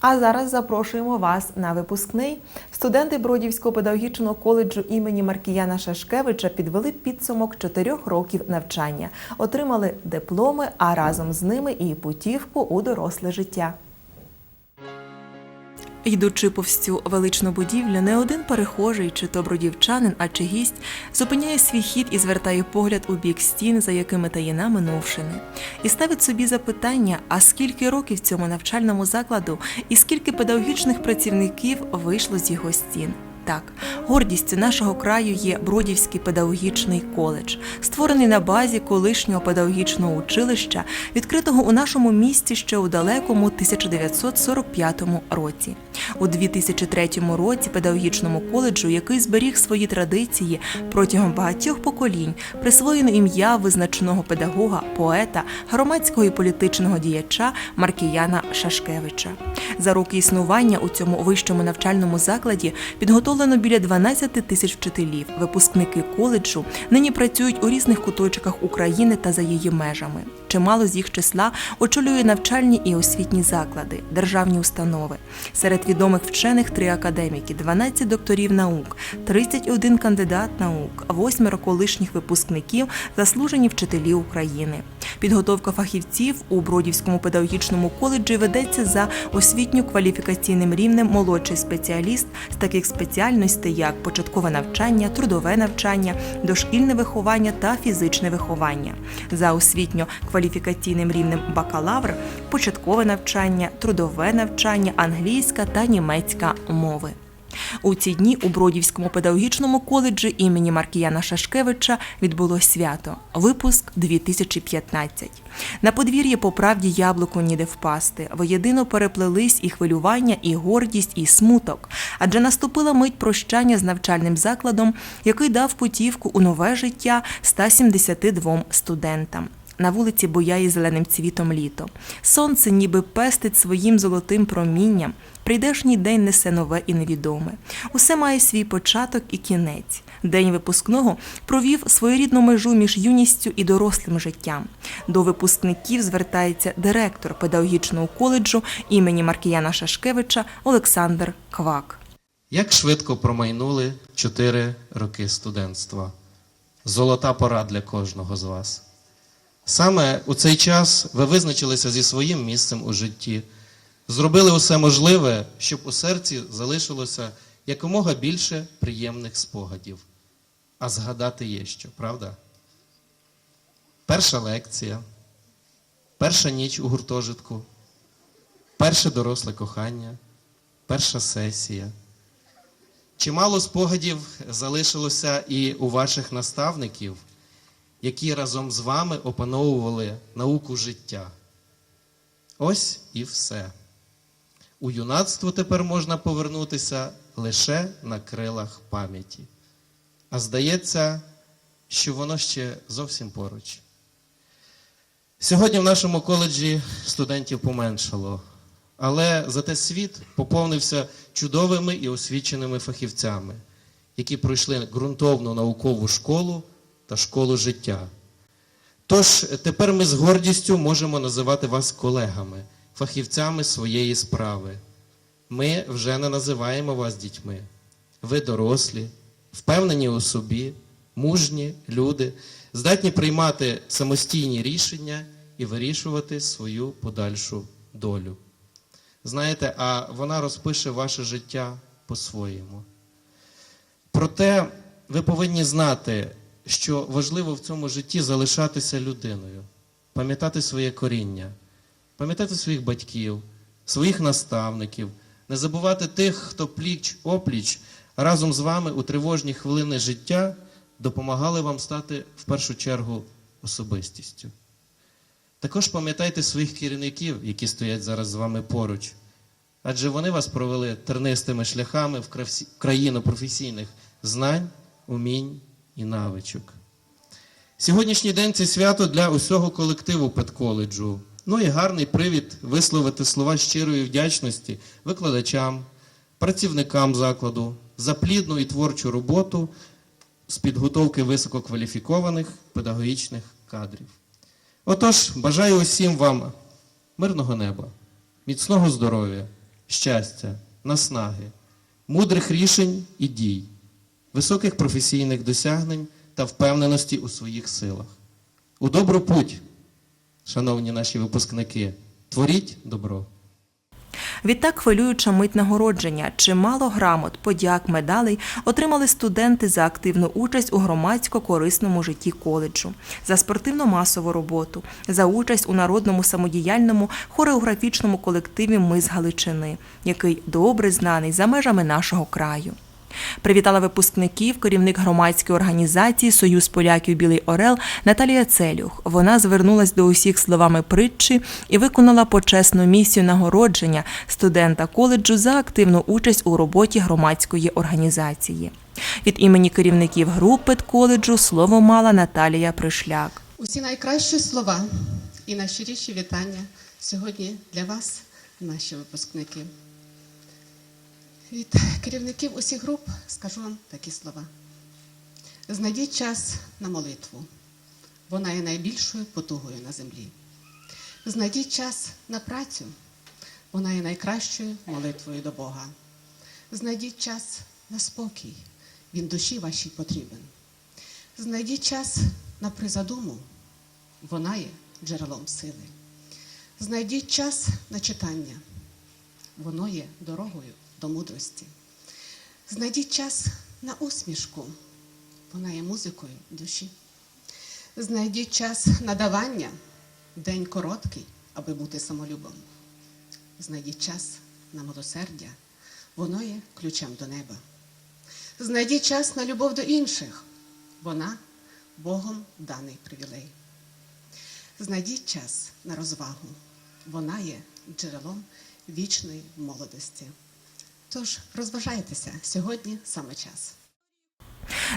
А зараз запрошуємо вас на випускний. Студенти Бродівського педагогічного коледжу імені Маркіяна Шашкевича підвели підсумок чотирьох років навчання, отримали дипломи, а разом з ними і путівку у доросле життя. Йдучи повз цю величну будівлю, не один перехожий, чи то бродівчанин, а чи гість, зупиняє свій хід і звертає погляд у бік стін, за якими таїна минувшини, і ставить собі запитання: а скільки років цьому навчальному закладу і скільки педагогічних працівників вийшло з його стін? Так, гордістю нашого краю є Бродівський педагогічний коледж, створений на базі колишнього педагогічного училища, відкритого у нашому місті ще у далекому 1945 році. У 2003 році педагогічному коледжу, який зберіг свої традиції протягом багатьох поколінь, присвоєно ім'я визначного педагога, поета, громадського і політичного діяча Маркіяна Шашкевича. За роки існування у цьому вищому навчальному закладі підготовлено біля 12 тисяч вчителів. Випускники коледжу нині працюють у різних куточках України та за її межами. Чимало з їх числа очолює навчальні і освітні заклади, державні установи. Серед відомих вчених три академіки, 12 докторів наук, 31 кандидат наук, восьмеро колишніх випускників, заслужені вчителі України. Підготовка фахівців у Бродівському педагогічному коледжі ведеться за освітньо-кваліфікаційним рівнем молодший спеціаліст з таких спеціальностей, як початкове навчання, трудове навчання, дошкільне виховання та фізичне виховання. За освітньо-кваліфікаційним рівнем бакалавр, початкове навчання, трудове навчання, англійська та німецька мови. У ці дні у Бродівському педагогічному коледжі імені Маркіяна Шашкевича відбулось свято випуск 2015. На подвір'ї по правді яблуку ніде впасти. Воєдино переплелись і хвилювання, і гордість, і смуток. Адже наступила мить прощання з навчальним закладом, який дав путівку у нове життя 172 студентам. На вулиці буяє зеленим цвітом літо. Сонце ніби пестить своїм золотим промінням. Прийдешній день несе нове і невідоме. Усе має свій початок і кінець. День випускного провів своєрідну межу між юністю і дорослим життям. До випускників звертається директор педагогічного коледжу імені Маркіяна Шашкевича Олександр Квак. Як швидко промайнули чотири роки студентства. Золота пора для кожного з вас. Саме у цей час ви визначилися зі своїм місцем у житті, зробили усе можливе, щоб у серці залишилося якомога більше приємних спогадів. А згадати є що, правда? Перша лекція, перша ніч у гуртожитку, перше доросле кохання, перша сесія. Чимало спогадів залишилося і у ваших наставників, які разом з вами опановували науку життя. Ось і все. У юнацтво тепер можна повернутися лише на крилах пам'яті. А здається, що воно ще зовсім поруч. Сьогодні в нашому коледжі студентів поменшало, але зате світ поповнився чудовими і освіченими фахівцями, які пройшли ґрунтовну наукову школу та школу життя. Тож тепер ми з гордістю можемо називати вас колегами, фахівцями своєї справи. Ми вже не називаємо вас дітьми. Ви дорослі, впевнені у собі, мужні люди, здатні приймати самостійні рішення і вирішувати свою подальшу долю. Знаєте, а вона розпише ваше життя по-своєму. Проте ви повинні знати, що важливо в цьому житті залишатися людиною, пам'ятати своє коріння, пам'ятати своїх батьків, своїх наставників, не забувати тих, хто пліч опліч разом з вами у тривожні хвилини життя допомагали вам стати в першу чергу особистістю. Також пам'ятайте своїх керівників, які стоять зараз з вами поруч, адже вони вас провели тернистими шляхами в країну професійних знань, умінь і навичок. Сьогоднішній день це свято для усього колективу педколеджу. Ну і гарний привід висловити слова щирої вдячності викладачам, працівникам закладу за плідну і творчу роботу з підготовки висококваліфікованих педагогічних кадрів. Отож, бажаю усім вам мирного неба, міцного здоров'я, щастя, наснаги, мудрих рішень і дій, високих професійних досягнень та впевненості у своїх силах. У добру путь, шановні наші випускники, творіть добро. Відтак хвилююча мить нагородження. Чимало грамот, подяк, медалей отримали студенти за активну участь у громадсько-корисному житті коледжу, за спортивно-масову роботу, за участь у народному самодіяльному хореографічному колективі Ми з Галичини, який добре знаний за межами нашого краю. Привітала випускників керівник громадської організації Союз поляків Білий Орел Наталія Целюх. Вона звернулась до усіх словами притчі і виконала почесну місію нагородження студента коледжу за активну участь у роботі громадської організації. Від імені керівників групи коледжу слово мала Наталія Пришляк. Усі найкращі слова і найщиріші вітання сьогодні для вас, наші випускники. Від керівників усіх груп скажу вам такі слова. Знайдіть час на молитву. Вона є найбільшою потугою на землі. Знайдіть час на працю. Вона є найкращою молитвою до Бога. Знайдіть час на спокій. Він душі вашій потрібен. Знайдіть час на призадуму, вона є джерелом сили. Знайдіть час на читання, воно є дорогою до мудрості. Знайдіть час на усмішку, вона є музикою душі. Знайдіть час на давання, день короткий, аби бути самолюбом. Знайдіть час на милосердя, воно є ключем до неба. Знайдіть час на любов до інших, вона Богом даний привілей. Знайдіть час на розвагу, вона є джерелом вічної молодості. Тож розважайтеся сьогодні саме час.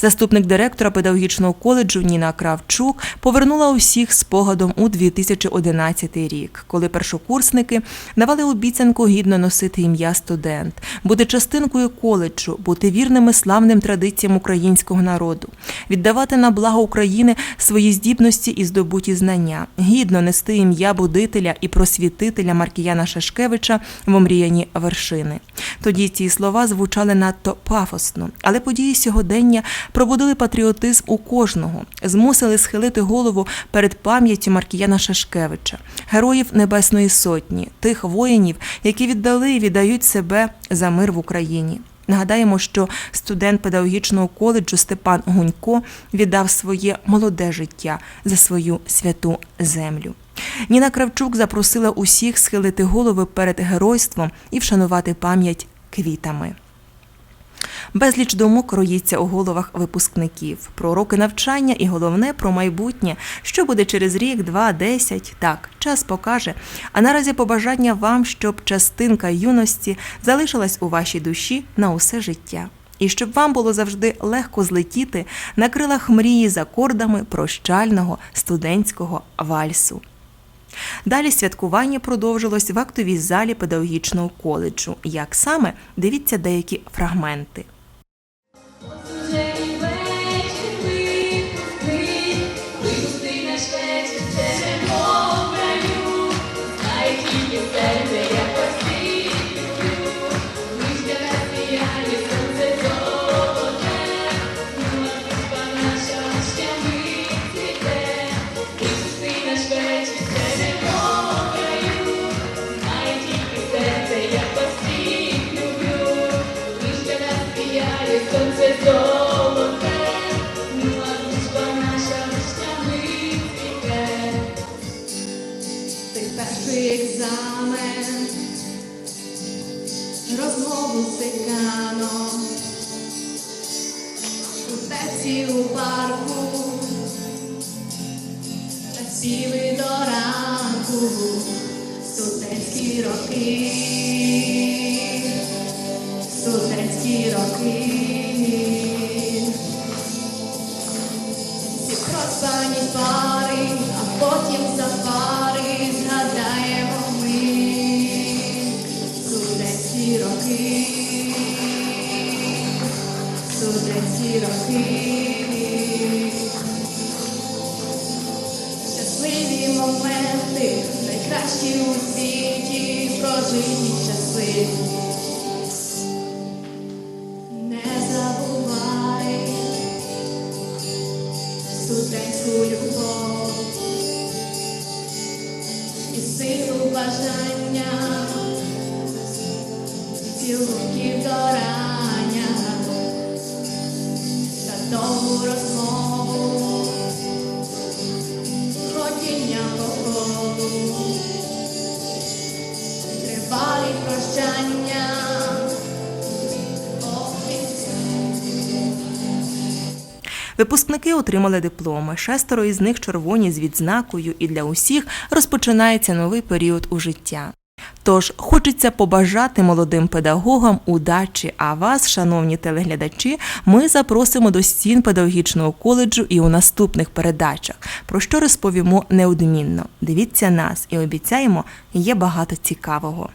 Заступник директора педагогічного коледжу Ніна Кравчук повернула усіх спогадом у 2011 рік, коли першокурсники давали обіцянку гідно носити ім'я студент, бути частинкою коледжу, бути вірними славним традиціям українського народу, віддавати на благо України свої здібності і здобуті знання, гідно нести ім'я будителя і просвітителя Маркіяна Шашкевича в омріяні вершини. Тоді ці слова звучали надто пафосно, але події сьогодення пробудили патріотизм у кожного, змусили схилити голову перед пам'яттю Маркіяна Шашкевича, героїв Небесної Сотні, тих воїнів, які віддали і віддають себе за мир в Україні. Нагадаємо, що студент педагогічного коледжу Степан Гунько віддав своє молоде життя за свою святу землю. Ніна Кравчук запросила усіх схилити голови перед геройством і вшанувати пам'ять квітами. Безліч думок роїться у головах випускників про роки навчання і головне про майбутнє, що буде через рік, два, десять. Так, час покаже. А наразі побажання вам, щоб частинка юності залишилась у вашій душі на усе життя. І щоб вам було завжди легко злетіти на крилах мрії з акордами прощального студентського вальсу. Далі святкування продовжилось в актовій залі педагогічного коледжу. Як саме дивіться деякі фрагменти. expected and more. У парку, сіли до ранку, студентські роки, студентські роки. Бажання, цілунків до рання. Довгу розмову, ходіння по колу. Випускники отримали дипломи. Шестеро із них червоні з відзнакою, і для усіх розпочинається новий період у життя. Тож хочеться побажати молодим педагогам удачі. А вас, шановні телеглядачі, ми запросимо до стін педагогічного коледжу і у наступних передачах, про що розповімо неодмінно. Дивіться нас і обіцяємо, є багато цікавого.